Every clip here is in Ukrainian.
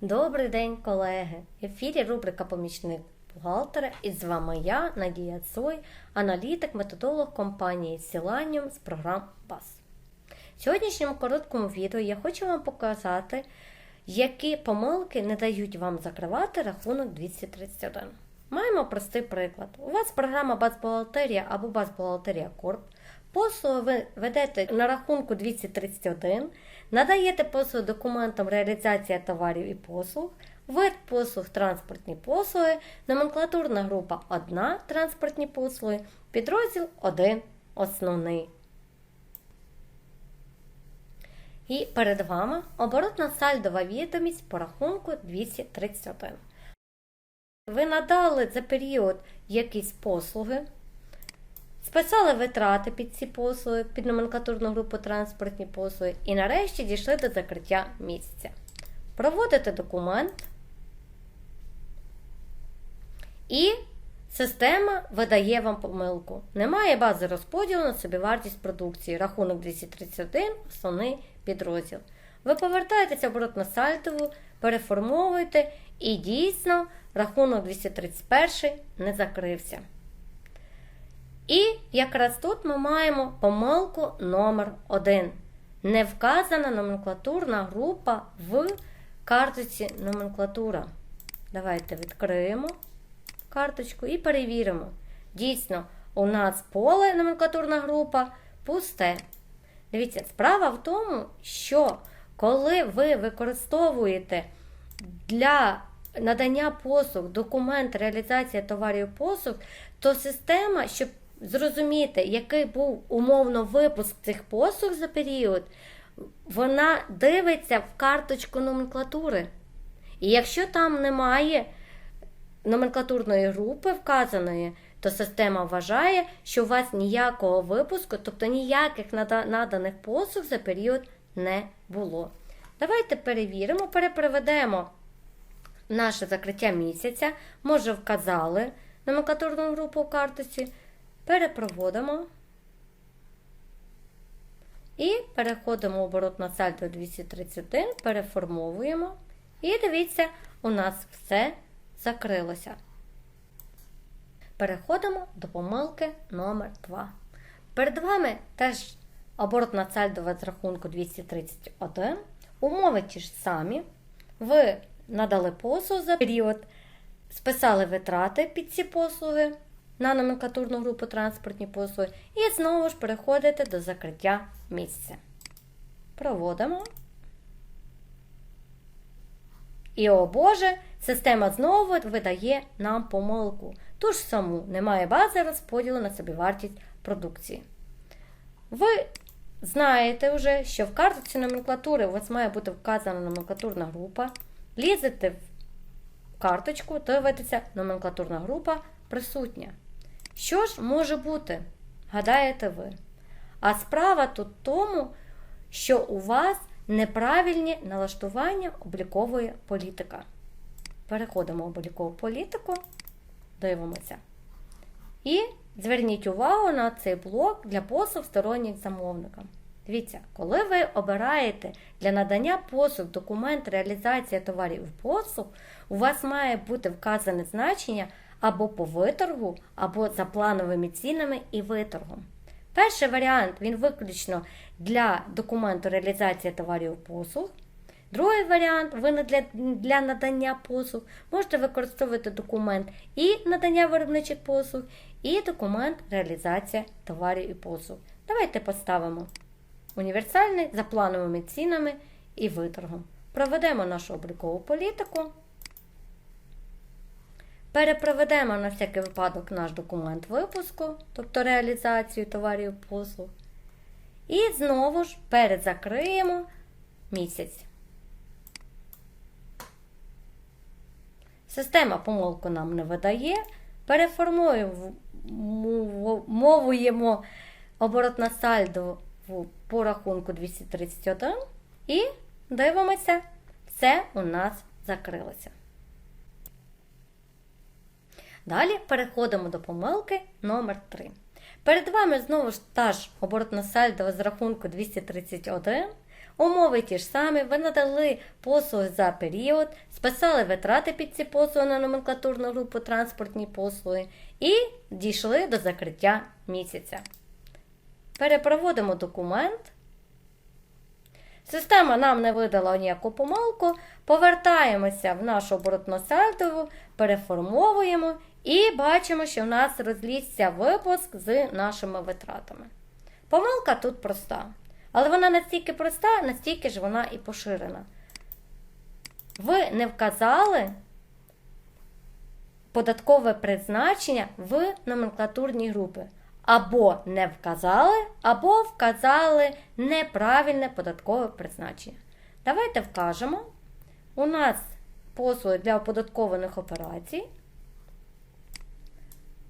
Добрий день, колеги! В ефірі рубрика Помічник бухгалтера і з вами я, Надія Цой, аналітик, методолог компанії Сіланіум з програм БАС. В сьогоднішньому короткому відео я хочу вам показати, які помилки не дають вам закривати рахунок 231. Маємо простий приклад. У вас програма Базбухгалтерія або Базбухгалтерія Корп. Послуги ви ведете на рахунку 231, надаєте послуги документам реалізація товарів і послуг, вид послуг транспортні послуги, номенклатурна група 1 транспортні послуги, підрозділ 1 основний. І перед вами оборотна сальдова відомість по рахунку 231. Ви надали за період якісь послуги. Списали витрати під ці послуги, під номенклатурну групу транспортні послуги і нарешті дійшли до закриття місяця. Проводите документ і система видає вам помилку. Немає бази розподілу на собівартість продукції. Рахунок 231, основний підрозділ. Ви повертаєтеся оборот на сальтову, переформовуєте і дійсно рахунок 231 не закрився. І якраз тут ми маємо помилку номер 1 Не вказана номенклатурна група в карточці номенклатура. Давайте відкриємо карточку і перевіримо. Дійсно, у нас поле номенклатурна група пусте. Дивіться, справа в тому, що коли ви використовуєте для надання послуг документ реалізація товарів послуг, то система, щоб зрозуміти, який був умовно випуск цих послуг за період, вона дивиться в карточку номенклатури. І якщо там немає номенклатурної групи вказаної, то система вважає, що у вас ніякого випуску, тобто ніяких наданих послуг за період не було. Давайте перевіримо, перепроведемо наше закриття місяця. Може, вказали номенклатурну групу в карточці. Перепроводимо. І переходимо в оборот на сальдо 231, переформовуємо. І дивіться, у нас все закрилося. Переходимо до помилки номер 2. Перед вами теж оборотна сальдова з рахунку 231. Умови ті ж самі. Ви надали послуг за період, списали витрати під ці послуги на номенклатурну групу транспортні послуги і знову ж переходите до закриття місця. Проводимо. І, о Боже, система знову видає нам помилку. Ту ж саму немає бази розподілу на собівартість продукції. Ви знаєте вже, що в карточці номенклатури у вас має бути вказана номенклатурна група. Лізете в карточку, дивитеся, номенклатурна група присутня. Що ж може бути, гадаєте ви? А справа тут в тому, що у вас неправильні налаштування облікової політики. Переходимо в облікову політику, дивимося. І зверніть увагу на цей блок для послуг сторонніх замовникам. Дивіться, коли ви обираєте для надання послуг документ реалізація товарів і послуг, у вас має бути вказане значення або по виторгу, або за плановими цінами і виторгом. Перший варіант він виключно для документу реалізація товарів і послуг. Другий варіант ви для, для надання послуг можете використовувати документ і надання виробничих послуг, і документ реалізація товарів і послуг. Давайте поставимо універсальний за плановими цінами і виторгом. Проведемо нашу облікову політику. Перепроведемо на всякий випадок наш документ випуску, тобто реалізацію товарів послуг. І знову ж перезакриємо місяць. Система помилку нам не видає. Переформуємо оборот на сальдо по рахунку 231 і дивимося, все у нас закрилося. Далі переходимо до помилки номер 3 Перед вами знову ж та ж оборотна сальдова з рахунку 231. Умови ті ж самі, ви надали послуги за період, списали витрати під ці послуги на номенклатурну групу транспортні послуги і дійшли до закриття місяця. Перепроводимо документ. Система нам не видала ніяку помилку. Повертаємося в нашу оборотну сальдову, переформовуємо і бачимо, що в нас розлізся випуск з нашими витратами. Помилка тут проста. Але вона настільки проста, настільки ж вона і поширена. Ви не вказали податкове призначення в номенклатурній групі. Або не вказали, або вказали неправильне податкове призначення. Давайте вкажемо. У нас послуги для оподаткованих операцій.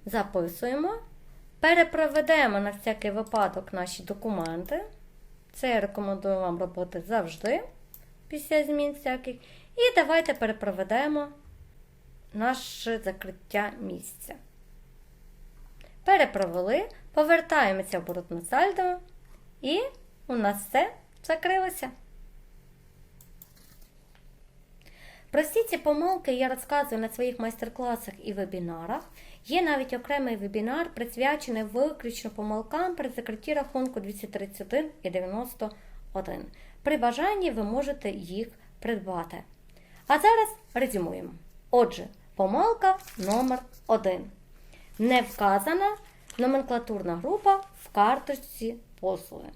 Записуємо. Перепроведемо на всякий випадок наші документи. Це я рекомендую вам робити завжди, після змін всяких. І давайте перепроведемо наше закриття місця. Перепровели, повертаємося в оборотну сальдо, і у нас все закрилося. Про всі ці помилки я розказую на своїх майстер-класах і вебінарах. Є навіть окремий вебінар, присвячений виключно помилкам при закритті рахунку 231 і 91. При бажанні ви можете їх придбати. А зараз резюмуємо. Отже, помилка номер 1 Не вказана номенклатурна група в карточці послуги.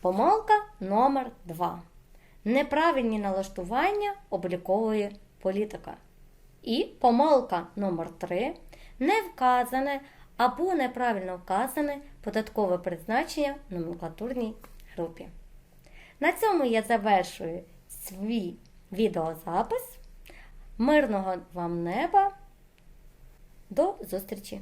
Помилка номер 2 Неправильні налаштування облікової політики. І помилка номер 3 Не вказане або неправильно вказане податкове призначення в номенклатурній групі. На цьому я завершую свій відеозапис. Мирного вам неба! До зустрічі!